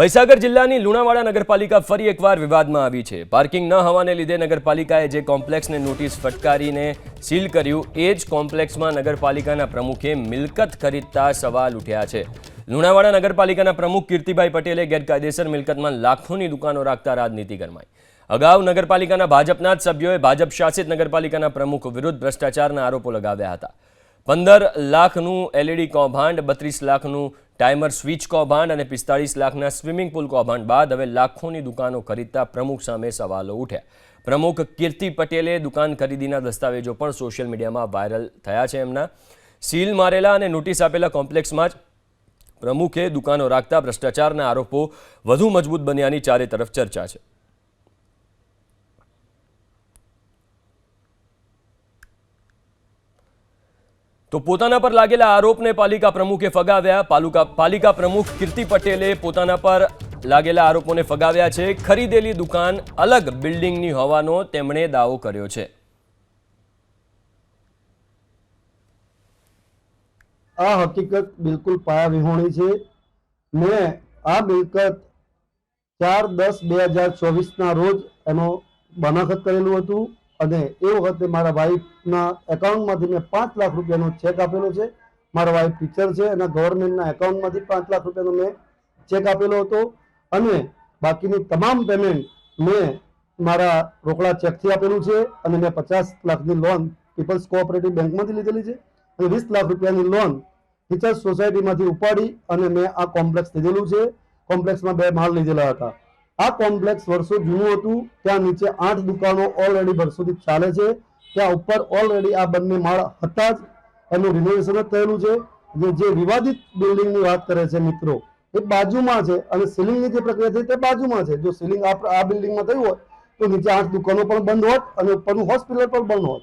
મહીસાગર જિલ્લાની લુણાવાડા નગરપાલિકા ફરી એકવાર વિવાદમાં આવી છે. પાર્કિંગ ન હોવાને લીધે નગરપાલિકાએ જે કોમ્પ્લેક્સને નોટિસ ફટકારીને સીલ કર્યું, એ જ કોમ્પ્લેક્સમાં નગરપાલિકાના પ્રમુખે મિલકત ખરીદતા સવાલ ઉઠ્યા છે. લુણાવાડા નગરપાલિકાના પ્રમુખ કીર્તિભાઈ પટેલે ગેરકાયદેસર મિલકતમાં લાખોની દુકાનો રાખતા રાજનીતિ ગરમાઈ. અગાઉ નગરપાલિકાના ભાજપના જ સભ્યોએ ભાજપ શાસિત નગરપાલિકાના પ્રમુખ વિરુદ્ધ ભ્રષ્ટાચારના આરોપો લગાવ્યા હતા. પંદર લાખનું એલઈડી કૌભાંડ, બત્રીસ લાખનું ટાઈમર સ્વિચ કૌભાંડ અને પિસ્તાળીસ લાખના સ્વિમિંગ પુલ કૌભાંડ બાદ હવે લાખોની દુકાનો ખરીદતા પ્રમુખ સામે સવાલો ઉઠ્યા. પ્રમુખ કીર્તિ પટેલે દુકાન ખરીદીના દસ્તાવેજો પણ સોશિયલ મીડિયામાં વાયરલ થયા છે એમના. સીલ મારેલા અને નોટિસ આપેલા કોમ્પ્લેક્સમાં જ પ્રમુખે દુકાનો રાખતા ભ્રષ્ટાચારના આરોપો વધુ મજબૂત બન્યાની ચારે તરફ ચર્ચા છે. તો પોતાના પર લાગેલા આરોપને પાલિકા પ્રમુખે ફગાવ્યા. પાલુકા પાલિકા પ્રમુખ કીર્તિ પટેલે પોતાના પર લાગેલા આરોપોને ફગાવ્યા છે. ખરીદેલી દુકાન અલગ બિલ્ડિંગની હોવાનો તેમણે દાવો કર્યો છે. આ હકીકત બિલકુલ પાયા વિહોણી છે. મેં આ મિલકત ચાર દસ બે હજાર ચોવીસના રોજ એનો બનાખત કરેલું હતું. અને એ વખતે મારા વાઈફના એકાઉન્ટમાંથી મેં પાંચ લાખ રૂપિયાનો ચેક આપેલો છે. મારા વાઈફ ટીચર છે અને ગવર્મેન્ટના એકાઉન્ટમાંથી પાંચ લાખ રૂપિયાનો મેં ચેક આપેલો હતો. અને બાકીની તમામ પેમેન્ટ મેં મારા રોકડા ચેકથી આપેલું છે અને મેં પચાસ લાખની લોન પીપલ્સ કોઓપરેટિવ બેંકમાંથી લીધેલી છે અને વીસ લાખ રૂપિયાની લોન ટીચર્સ સોસાયટીમાંથી ઉપાડી અને મેં આ કોમ્પ્લેક્સ લીધેલું છે. કોમ્પ્લેક્સમાં બે માળ લીધેલા હતા. આ કોમ્પ્લેક્સ વર્ષો જૂનું હતું. ત્યાં નીચે આઠ દુકાનો ઓલરેડી વર્ષોથી ચાલે છે. ત્યાં ઉપર ઓલરેડી આ બંને માળ હતા જ. એનું રિનોવેશન જ થયેલું છે. જે જે વિવાદિત બિલ્ડિંગની વાત કરે છે મિત્રો, એ બાજુમાં છે અને સીલિંગની જે પ્રક્રિયા થઈ તે બાજુમાં છે. જો સીલિંગ આ બિલ્ડિંગમાં થયું હોત તો નીચે આઠ દુકાનો પણ બંધ હોત અને ઉપરનું હોસ્પિટલ પણ બંધ હોત.